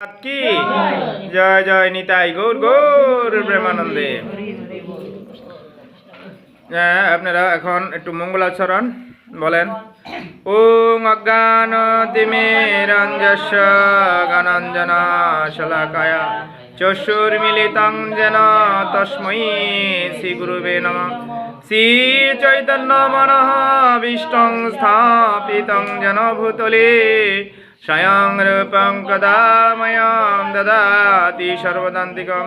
কি জয় জয় নিতাই গৌর গৌর প্রেমানন্দে। হ্যাঁ, আপনারা এখন একটু মঙ্গলাচরণ বলেন। ওং অজ্ঞান তিমিরঞ্জস্য গণঞ্জন শলাকায়া। চক্ষুর্মিলিতং যেন তস্मै শ্রী গুরুবে নম। শ্রী চৈতন্য মনঃ বিষ্টং স্থাপিতং যেন ভূতলে স্বয়ং রূপং কদা ময়াং দদাতি সর্বদান্তিকম।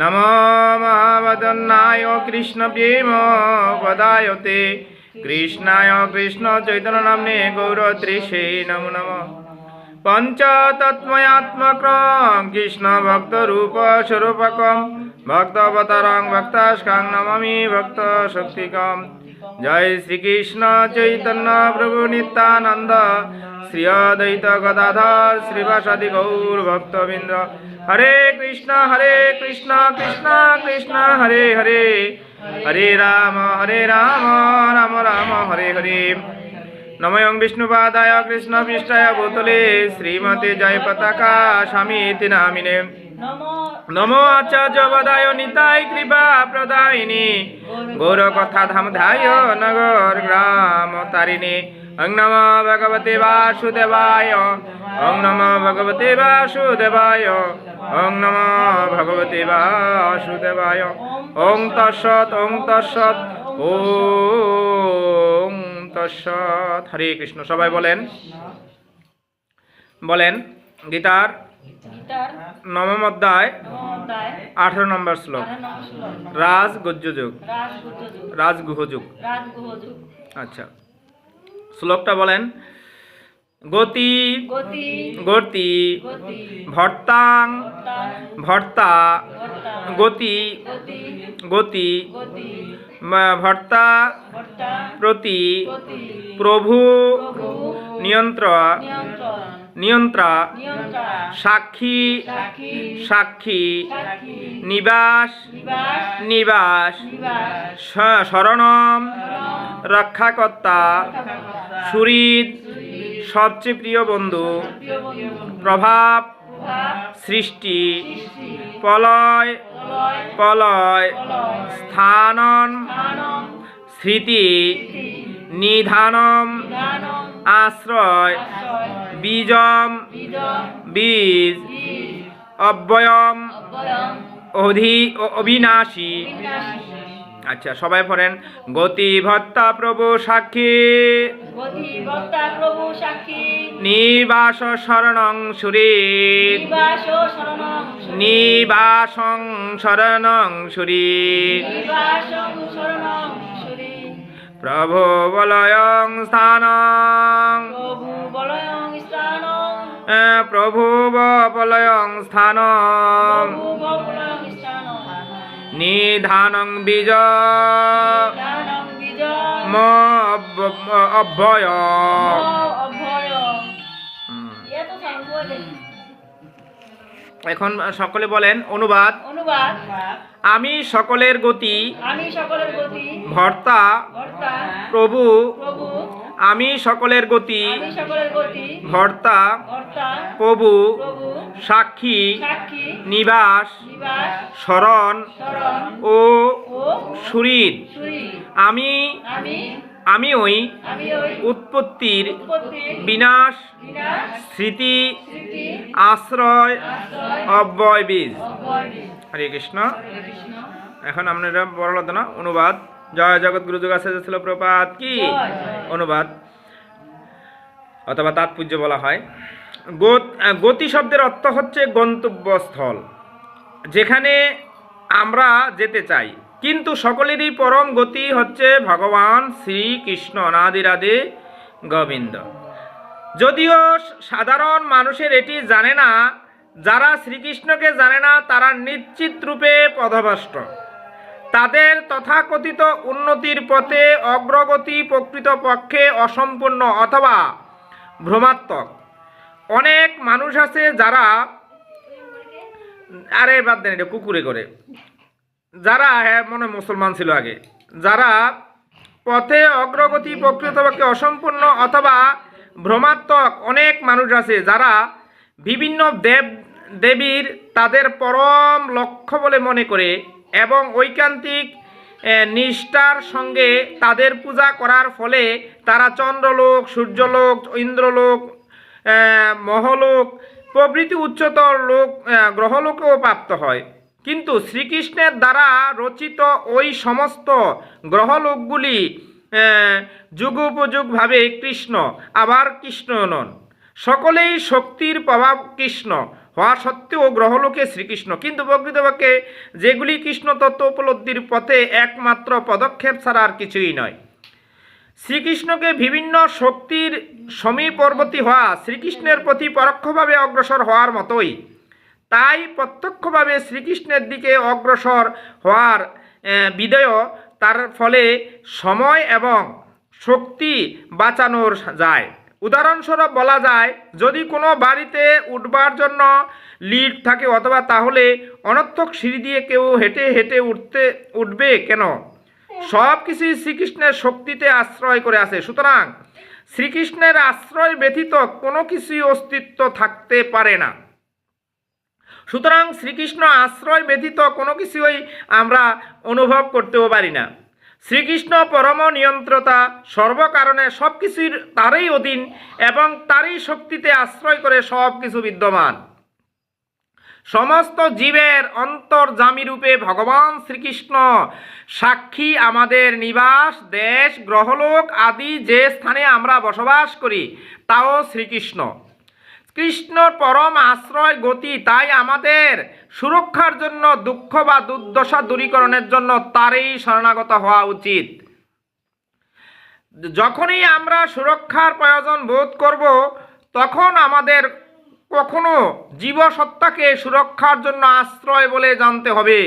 নমো মহাবদন্নায় কৃষ্ণ প্রেম পদায় তে কৃষ্ণায় কৃষ্ণ চৈতন্য নামনে গৌরত্রিষে নমো নমঃ। পঞ্চতত্ময়াত্মকম কৃষ্ণ জয় শ্রীকৃষ্ণ চৈতন্য প্রভু নিত্যানন্দ, শ্রী অদ্বৈত গদাধর শ্রীবাসাদি গৌর ভক্তবৃন্দ। হরে কৃষ্ণ হরে কৃষ্ণ কৃষ্ণ কৃষ্ণ, হরে হরে। হরে রাম হরে রাম রাম রাম, হরে হরে। নময়ং বিষ্ণুপাদায় কৃষ্ণ পৃষ্ঠায় ভূতলে, শ্রীমতে জয় পতাকা স্বামীতি নামিনে। নমো আচার্য বদায় নিতাই কৃপা প্রদায়িনী। গৌর কথা ধাম ধায় নগর গ্রাম তারিণী। অং নম ভগবতে বাসুদেবায়। অং নম ভগবতে বাসুদেবায়। অং নম ভগবতে বাসুদেবায়। ওং তৎসৎ ওং তৎসৎ ওং তৎসৎ। হরে কৃষ্ণ, সবাই বলেন। বলেন, গীতার নবম অধ্যায় আঠারো নম্বর শ্লোক। রাজ রাজগুহযুগ, রাজগুহযুগ রাজগুহযুগ। আচ্ছা। শ্লোকটা বলেন গতি গতি ভর্তাং ভর্তা গতি গতি ভর্তা প্রতি প্রভু নিয়ন্ত্রণ নিয়ন্ত্রা সাক্ষী সাক্ষী নিবাস নিবাস শরণম রক্ষাকর্তা সুহৃদ সবচেয়ে প্রিয় বন্ধু প্রভাব সৃষ্টি পলয় পলয় স্থানন স্থানম, স্মৃতি নিধানম আশ্রয়, বীজম। বীজ। অব্যয়ম অধি অবিনাশী। বিনাশী, আচ্ছা সবাই পড়েন। গতি ভত্তা প্রভু সাক্ষী। নিবাস শরণং সুরে, নিবাসং শরণং সুরে, প্রভু বলয়ং স্থানং। প্রভু বলয়ং স্থানং নিধানং বীজ। জ্ঞানং বিজয় ম অব্য- অভয় হুম। এত সাংবলে এখন সকলে বলেন অনুবাদ। আমি সকলের গতি। আমি সকলের গতি। ভর্তা। প্রভু। প্রভু। আমি সকলের গতি ভর্তা প্রভু সাক্ষী নিবাস শরণ ও সুরিত আমি আমি ওই উৎপত্তির বিনাশ স্মৃতি আশ্রয় অব্যয় বীজ। হরে কৃষ্ণ। হরে কৃষ্ণ। এখন আপনারা বড় না অনুবাদ। জয় জগৎ গুরু যুগ আছে ছিল প্রপাত কি। অনুবাদ। অথবা তাৎপর্য বলা হয়। গত- গতি শব্দের অর্থ হচ্ছে গন্তব্যস্থল যেখানে আমরা যেতে চাই। কিন্তু সকলেরই পরম গতি হচ্ছে ভগবান শ্রীকৃষ্ণ রাধে রাধে গোবিন্দ। যদিও সাধারণ মানুষের এটি জানে না যারা শ্রীকৃষ্ণকে জানে না তারা নিশ্চিত রূপে পথভ্রষ্ট তাদের তথাকথিত উন্নতির পথে অগ্রগতি প্রকৃতপক্ষে অসম্পূর্ণ অথবা ভ্রমাত্মক। অনেক মানুষ আছে যারা আরে বাদ দেন এটা, কুকুরে করে। যারা হ্যাঁ মনে মুসলমান ছিল আগে। যারা পথে অগ্রগতি প্রকৃতপক্ষে অসম্পূর্ণ অথবা ভ্রমাত্মক অনেক মানুষ আছে যারা বিভিন্ন দেব, দেবীর তাদের পরম লক্ষ্য বলে মনে করে এবং ঐকান্তিক নিষ্ঠার সঙ্গে তাদের পূজা করার ফলে তারা চন্দ্রলোক, সূর্যলোক, ইন্দ্রলোক মহলোক, প্রভৃতি উচ্চতর লোক গ্রহলোকেও প্রাপ্ত হয়। কিন্তু শ্রীকৃষ্ণের দ্বারা রচিত ওই সমস্ত গ্রহলোকগুলি যুগোপযোগভাবে কৃষ্ণ, আবার কৃষ্ণ নন। সকলেই শক্তির প্রভাব কৃষ্ণ। হওয়া সত্ত্বেও গ্রহলোকে শ্রীকৃষ্ণ। কিন্তু প্রকৃতপক্ষে যেগুলি কৃষ্ণ তত্ত্ব উপলব্ধির পথে একমাত্র পদক্ষেপ ছাড়া আর কিছুই নয়। শ্রীকৃষ্ণকে বিভিন্ন শক্তির সমীপর্বতী হওয়া শ্রীকৃষ্ণের প্রতি পরোক্ষভাবে অগ্রসর হওয়ার মতোই। তাই প্রত্যক্ষভাবে শ্রীকৃষ্ণের দিকে অগ্রসর হওয়ার বিধেয় তার ফলে সময় এবং শক্তি বাঁচানোর যায়। উদাহরণস্বরূপ বলা যায়, যদি কোনো বাড়িতে উঠবার জন্য লিড থাকে অথবা তাহলে অনর্থক সিঁড়ি দিয়ে কেউ হেঁটে হেঁটে উঠতে, উঠবে কেন? সব কিছুই শ্রীকৃষ্ণের শক্তিতে আশ্রয় করে আছে। সুতরাং শ্রীকৃষ্ণের আশ্রয় ব্যতীত কোনো কিছুই অস্তিত্ব থাকতে পারে না। সুতরাং শ্রীকৃষ্ণ আশ্রয় ব্যতীত কোনো কিছুই আমরা অনুভব করতেও পারি না। শ্রীকৃষ্ণ পরম নিয়ন্ত্রতা সর্বকারণে সব কিছুর তারই অধীন এবং তারই শক্তিতে আশ্রয় করে সব কিছু বিদ্যমান। সমস্ত জীবের অন্তর্জামী রূপে ভগবান শ্রীকৃষ্ণ সাক্ষী আমাদের নিবাস, দেশ, গ্রহলোক আদি যে স্থানে আমরা বসবাস করি, তাও শ্রীকৃষ্ণ। কৃষ্ণ পরম আশ্রয় গতি তাই আমাদের সুরক্ষার জন্য দুঃখ বা দুর্দশা দূরীকরণের জন্য তারই শরণাগত হওয়া উচিত। যখনই আমরা সুরক্ষার প্রয়োজন বোধ করব, তখন আমাদের কখনো জীবসত্তাকে সুরক্ষার জন্য আশ্রয় বলে জানতে হবে।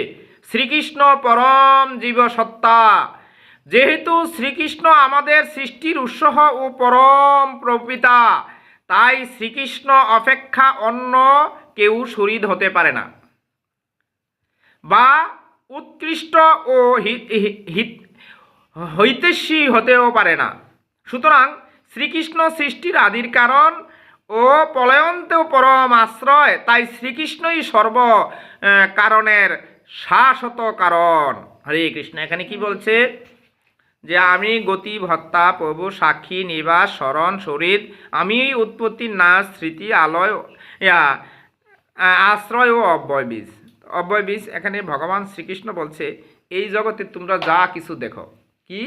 শ্রীকৃষ্ণ পরম জীবসত্তা। যেহেতু শ্রীকৃষ্ণ আমাদের সৃষ্টির উৎস ও পরম প্রপিতা তাই শ্রীকৃষ্ণ অপেক্ষা অন্য কেউ শরীর হতে পারে না। বা উৎকৃষ্ট ও হি- হি- হিত- হৈতেস্বী হতেও পারে না। সুতরাং শ্রীকৃষ্ণ সৃষ্টির আদির কারণ ও প্রলয়ন্তেও পরম আশ্রয়, তাই শ্রীকৃষ্ণই সর্ব কারণের শাশ্বত কারণ। হরে কৃষ্ণ, এখানে কি বলছে? যে আমি গতি ভত্তা প্রভু সাক্ষী নিবাস স্মরণ শরীর আমি উৎপত্তি নাশ স্মৃতি আলয় আশ্রয় ও অব্যয় বীজ। অব্যয় বীজ এখানে ভগবান শ্রীকৃষ্ণ বলছে এই জগতে তোমরা যা কিছু দেখো কি?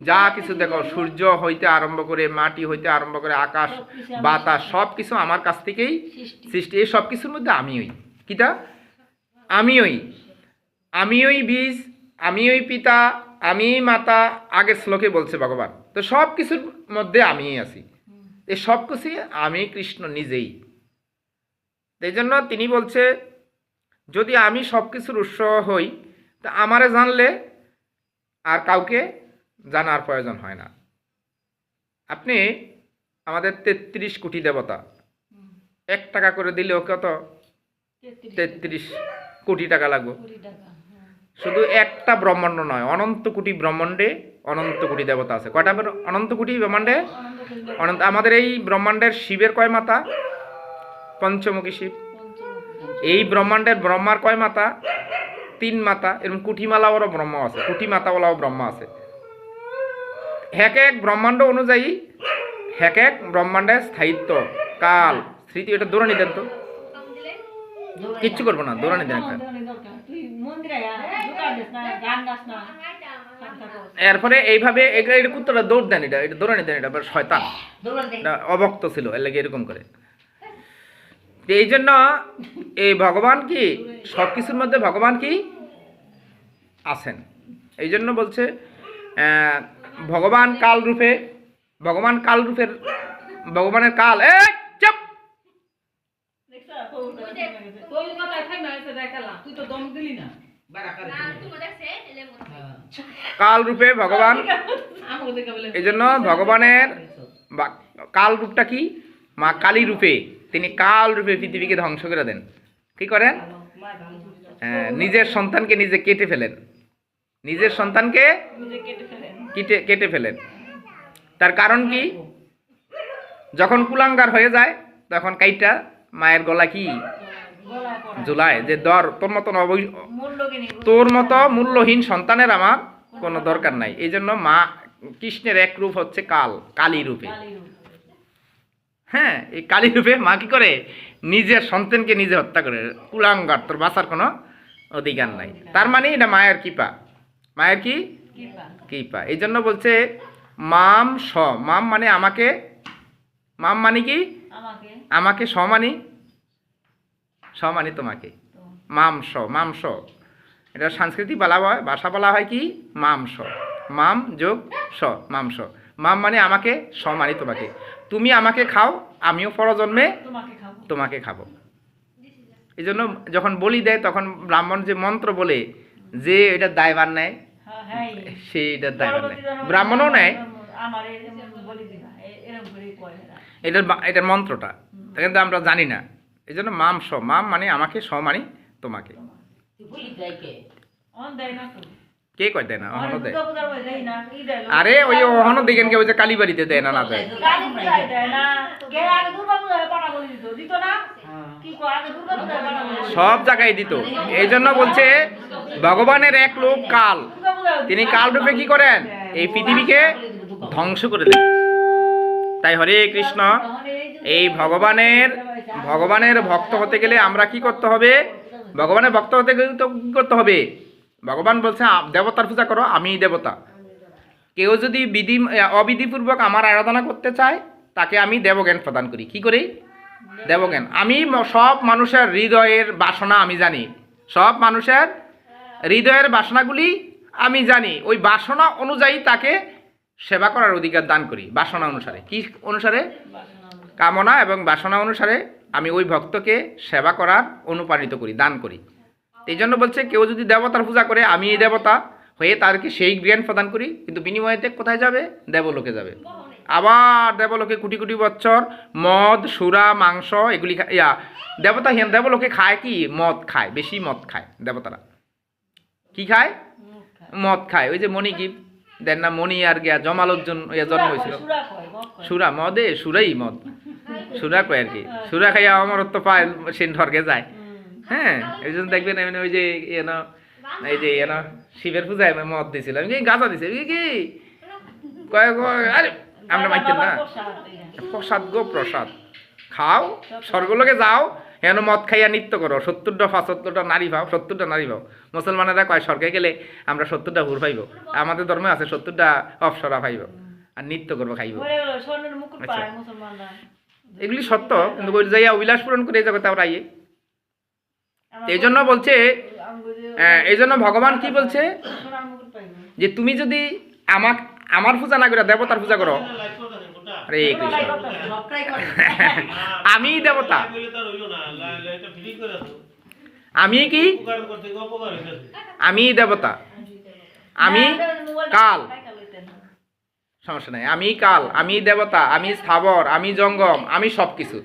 যা কিছু দেখো সূর্য হইতে আরম্ভ করে মাটি হইতে আরম্ভ করে আকাশ বাতাস সব কিছু আমার কাছ থেকেই সৃষ্টি। এই সব কিছুর মধ্যে আমি আমিই। কিটা? আমিই। ওই বীজ আমি ওই পিতা আমিই মাতা আগের শ্লোকে বলছে ভগবান। তো সব কিছুর মধ্যে আমিই আছি। এই সব কিছুই আমি কৃষ্ণ নিজেই। এই জন্য তিনি বলছে যদি আমি সব কিছুর উৎস হই তা আমারে জানলে আর কাউকে জানার প্রয়োজন হয় না। আপনি আমাদের তেত্রিশ কোটি দেবতা। এক টাকা করে দিলেও কত? তেত্রিশ তেত্রিশ কোটি টাকা লাগবে। শুধু একটা ব্রহ্মাণ্ড নয় অনন্ত কোটি ব্রহ্মাণ্ডে অনন্ত কোটি দেবতা আছে কয়টা অনন্ত কোটি ব্রহ্মাণ্ডে অনন্ত আমাদের এই ব্রহ্মাণ্ডের শিবের কয় মাতা পঞ্চমুখী শিব এই ব্রহ্মাণ্ডের ব্রহ্মার কয় মাতা তিন মাতা এরকম কুঠিমালাওয়ারও ব্রহ্ম আছে কুঠি মাতাওয়ালাও ব্রহ্মা আছে এক এক ব্রহ্মাণ্ড অনুযায়ী এক এক ব্রহ্মাণ্ডের স্থায়িত্ব কাল স্মৃতি এটা দৌড়ানি দেন তো কিচ্ছু। করব না দৌড়ানি দেন একটা এরপরে এইভাবে এটা কুত্তরা দৌড় দেন এটা এটা দৌড়ানি দেন এটা শয়তান অবক্ত ছিল এর লাগে এরকম করে এই জন্য এই ভগবান কি সব কিছুর মধ্যে ভগবান কি আছেন এই জন্য বলছে ভগবান কাল রূপে ভগবান কাল রূপের ভগবানের কাল এ চুপ। তুই তো দম দিলি না। কাল রূপে ভগবান এই জন্য ভগবানের বা- কাল রূপটা কি? মা কালী রূপে তিনি কাল রূপে পৃথিবীকে ধ্বংস করে দেন। কি করেন। হ্যাঁ, নিজের সন্তানকে নিজে কেটে ফেলেন। নিজের সন্তানকে কেটে ফেলেন। কেটে কেটে ফেলেন। তার কারণ কি? যখন কুলাঙ্গার হয়ে যায় তখন কাইটা মায়ের গলা কি? জুলাই যে দর তোর মতন তোর মতো মূল্যহীন সন্তানের আমার কোনো দরকার নাই। এই জন্য মা কৃষ্ণের এক রূপ হচ্ছে কাল কালী রূপে। হ্যাঁ এই কালী রূপে মা কি করে? নিজের সন্তানকে নিজে হত্যা করে। কুলাঙ্গার তোর বাঁচার কোনো অধিকার নাই। তার মানে এটা মায়ের কৃপা। মায়ের কি? কৃপা। এই জন্য বলছে মাম স মাম মানে আমাকে? মাম মানে কি? আমাকে। আমাকে স মানি? স মানি তোমাকে। তো। মাম স মাম স এটা সাংস্কৃতিক বলা হয় ভাষা বলা হয় কি? মাম স মাম যোগ স মাম স মাম মানে আমাকে স মানি তোমাকে। তুমি আমাকে খাও আমিও পরজন্মে তোমাকে খাব। এই জন্য যখন বলি দেয় তখন ব্রাহ্মণ যে মন্ত্র বলে যে এটা দায়বার নেয় হ্যাঁ হ্যাঁ। সে এটা দায়বার নেয়। ব্রাহ্মণও নেয়। এটার এটার মন্ত্রটা। তা কিন্তু আমরা জানি না। এই জন্য মাম স মাম মানে আমাকে স মানে তোমাকে। অন দেয় না তো কে কয় দেয় না? অন অহনো দেয়। আরে ওই অহনো দেখেন কে ওই যে কালীবাড়িতে দেয় না না দেয়। সব জায়গায় দিত। এই জন্য বলছে ভগবানের এক লোক কাল। তিনি কাল রূপে কি করেন? এই পৃথিবীকে ধ্বংস করে দেন। তাই হরে কৃষ্ণ। এই ভগবানের ভগবানের ভক্ত হতে গেলে আমরা কি করতে হবে? ভগবানের ভক্ত হতে গেলে তো করতে হবে? ভগবান বলছে দেবতার পূজা করো আমি দেবতা। কেউ যদি বিধি অবিধিপূর্বক আমার আরাধনা করতে চায়, তাকে আমি দেবজ্ঞান প্রদান করি। কি করি? দেবজ্ঞান। আমি সব মানুষের হৃদয়ের বাসনা আমি জানি। সব মানুষের হৃদয়ের বাসনাগুলি আমি জানি। ওই বাসনা অনুযায়ী তাকে সেবা করার অধিকার দান করি, বাসনা অনুসারে। কি অনুসারে? কামনা এবং বাসনা অনুসারে আমি ওই ভক্তকে সেবা করার অনুপ্রাণিত করি দান করি। এই জন্য বলছে কেউ যদি দেবতার পূজা করে আমি এই দেবতা হয়ে তারকে সেই জ্ঞান প্রদান করি কিন্তু বিনিময়েতে কোথায় যাবে? দেবলোকে যাবে। আবার দেবলোকে কোটি কোটি বছর মদ সুরা মাংস এগুলি ইয়া দেবতা হিয়ান দেবলোকে খায় কি? মদ খায় বেশি মদ খায় দেবতারা। কি খায়? মদ খায়। ওই যে মণি কি দেন না মণি আর গিয়া জমালোজ্জন ইয়া জন্ম হয়েছিল। সুরা মদে সুরাই মদ। সুরা কয় আর কি? সুরা খাইয়া অমরত্ব পায় সে স্বর্গে যায়। হ্যাঁ এই জন্য দেখবেন এমনি ওই যে এন এই যে এন শিবের পূজায় আমি মদ দিয়েছিল আমি গাঁজা দিছে? কি? কয় আরে আমরা মাইতেন না। প্রসাদ গো প্রসাদ। খাও স্বর্গলোকে যাও হেন মদ খাইয়া নৃত্য করো। সত্তরটা পঁচাত্তরটা নারী পাও সত্তরটা নারী পাও মুসলমানেরা কয় স্বর্গে গেলে আমরা সত্তরটা হুর পাইব। আমাদের ধর্মে আছে সত্তরটা অপসরা পাইব। আর নৃত্য করব খাইব। আচ্ছা। এগুলি সত্য কিন্তু যাইয়া অভিলাষ পূরণ করে জগতে আমরা আইয়ে এই জন্য বলছে এই জন্য ভগবান কি বলছে? যে তুমি যদি আমাক আমার পূজা না করে দেবতার পূজা করো। হরে কৃষ্ণ। আমি দেবতা। আমি কি? আমি দেবতা। আমি কাল। সমস্যা নাই। আমি কাল আমি দেবতা আমি স্থাবর আমি জঙ্গম আমি সব কিছু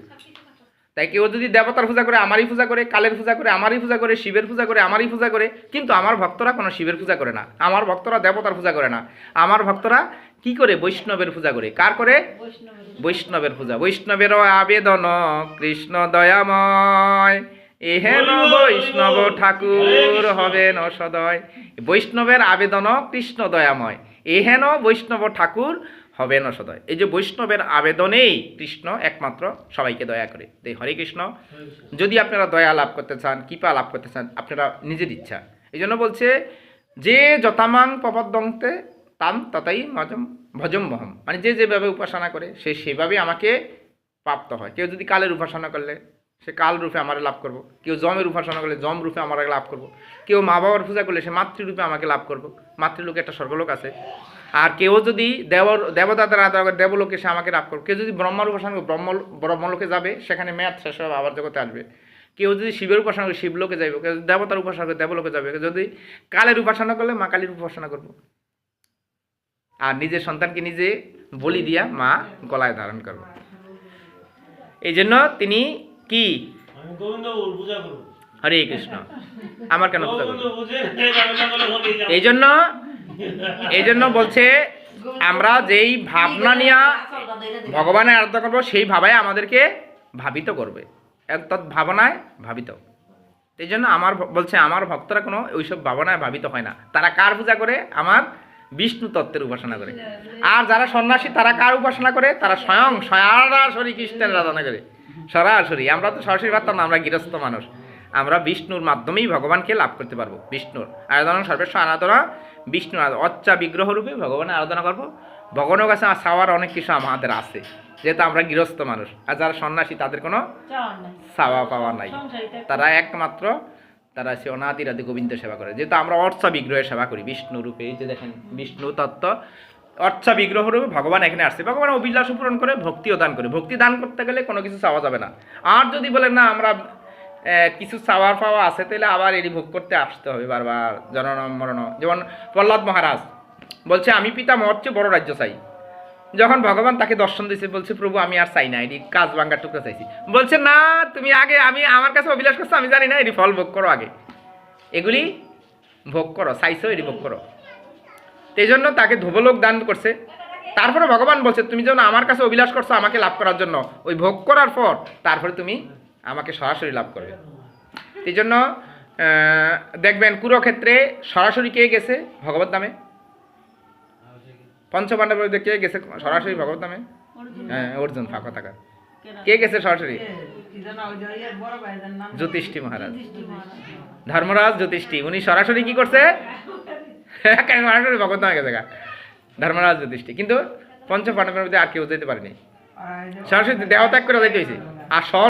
তাই কেউ যদি দেবতার পূজা করে আমারই পূজা করে কালের পূজা করে আমারই পূজা করে শিবের পূজা করে আমারই পূজা করে কিন্তু আমার ভক্তরা কোনো শিবের পূজা করে না। আমার ভক্তরা দেবতার পূজা করে না। আমার ভক্তরা কি করে? বৈষ্ণবের পূজা করে। কার করে? বৈষ্ণবের পূজা। বৈষ্ণবের আবেদন কৃষ্ণ দয়াময়। এহেন বৈষ্ণব ঠাকুর হবেন সদয় বৈষ্ণবের আবেদন কৃষ্ণ দয়াময়। এহেন বৈষ্ণব ঠাকুর হবে না সদয়। এই যে বৈষ্ণবের আবেদনেই কৃষ্ণ একমাত্র সবাইকে দয়া করে। তাই হরে কৃষ্ণ। যদি আপনারা দয়া লাভ করতে চান, কৃপা লাভ করতে চান, আপনারা নিজের ইচ্ছা। এই জন্য বলছে, যে যথামাং প্রপদ্যন্তে তাম ততাই মজম ভজম মহম মানে যে যেভাবে উপাসনা করে, সে সেভাবে আমাকে প্রাপ্ত হয়। কেউ যদি কালের উপাসনা করলে সে কাল রূপে আমার লাভ করব। কেউ জমের উপাসনা করলে জম রূপে আমার লাভ করব। কেউ মা বাবার পূজা করলে সে মাতৃরূপে আমাকে লাভ করব। মাতৃলোকে একটা স্বর্গলোক আছে। আর কেউ যদি দেব দেবতাদের আদর করে দেবলোকে সে আমাকে লাভ করবে। কেউ যদি ব্রহ্মার উপাসনা করে ব্রহ্ম, ব্রহ্মলোকে যাবে, সেখানে মেয়াদ শেষ হবে, আবার জগতে আসবে। কেউ যদি শিবের উপাসনা করে শিবলোকে যাবে কেউ দেবতার উপাসনা করে দেবলোকে যাবে যদি কালের উপাসনা করলে মা কালীর উপাসনা করব। আর নিজের সন্তানকে নিজে বলি দিয়া মা গলায় ধারণ করবে। এই জন্য তিনি কি? হরে কৃষ্ণ। আমার কেন পূজা করবে? এই জন্য এই জন্য বলছে আমরা যেই ভাবনা নিয়ে ভগবানের আরাধনা করব সেই ভাবাই আমাদেরকে ভাবিত করবে। তৎ ভাবনায় ভাবিত। এই জন্য আমার বলছে আমার ভক্তরা কোনো ওইসব ভাবনায় ভাবিত হয় না। তারা কার পূজা করে? আমার বিষ্ণু তত্ত্বের উপাসনা করে। আর যারা সন্ন্যাসী তারা কার উপাসনা করে? তারা স্বয়ং সরাসরি কৃষ্ণের আরাধনা করে। সরাসরি আমরা তো সরাসরি পারতাম না আমরা গৃহস্থ মানুষ। আমরা বিষ্ণুর মাধ্যমেই ভগবানকে লাভ করতে পারব বিষ্ণুর। আরাধনা সর্বেস্ব আরাধনা বিষ্ণুর অচ্চা বিগ্রহ রূপে ভগবানের আরাধনা করব। ভগবানের কাছে চাওয়ার অনেক কিছু আমাদের আছে যেহেতু আমরা গৃহস্থ মানুষ। আর যারা সন্ন্যাসী তাদের কোনো চাওয়া পাওয়া নাই। তারা একমাত্র তারা সে অনাদি রাধে গোবিন্দ সেবা করে। যেহেতু আমরা অর্চা বিগ্রহের সেবা করি বিষ্ণু রূপে এই যে দেখেন বিষ্ণু তত্ত্ব অর্চা বিগ্রহ রূপে ভগবান এখানে আসছে। ভগবান অভিলাষ পূরণ করে ভক্তিও দান করে। ভক্তি দান করতে গেলে কোনো কিছু চাওয়া যাবে না। আর যদি বলেন, না, আমরা কিছু চাওয়ার পাওয়া আছে, তাহলে আবার এটি ভোগ করতে আসতে হবে বারবার। জনন মরণ। যেমন প্রহ্লাদ মহারাজ বলছে, আমি পিতা মহচ্ছে বড় রাজ্য চাই। যখন ভগবান তাকে দর্শন দিয়েছে বলছে, প্রভু, আমি আর চাই না, এটি কাজ ভাঙ্গার টুকরো চাইছি। বলছে, না, তুমি আগে, আমি, আমার কাছে অভিলাষ করছ, আমি জানি না, এটি ফল ভোগ করো আগে। এগুলি ভোগ করো, চাইছো, এটি ভোগ করো। এই জন্য তাকে ধুবলোক দান করছে। তারপরে ভগবান বলছে তুমি যখন আমার কাছে অভিলাষ করছ আমাকে লাভ করার জন্য। ওই ভোগ করার পর তারপরে তুমি আমাকে সরাসরি লাভ করবে। এই জন্য দেখবেন কুরুক্ষেত্রে সরাসরি কে গেছে? ভগবত নামে? পঞ্চপাণ্ডবের মধ্যে কে গেছে সরাসরি ভগবত নামে? হ্যাঁ অর্জুন ফাঁকা থাকা। কে গেছে সরাসরি? জ্যোতিষ্ঠি মহারাজ। ধর্মরাজ জ্যোতিষ্ঠি উনি সরাসরি কি করছে? সরাসরি ভগবত হয়ে গেছে। ধর্মরাজ জ্যোতিষ্ঠি কিন্তু পঞ্চপাণ্ডবের মধ্যে আর কেউ যেতে পারেনি। সরাসরি দেহ ত্যাগ করে যেতে হয়েছে আর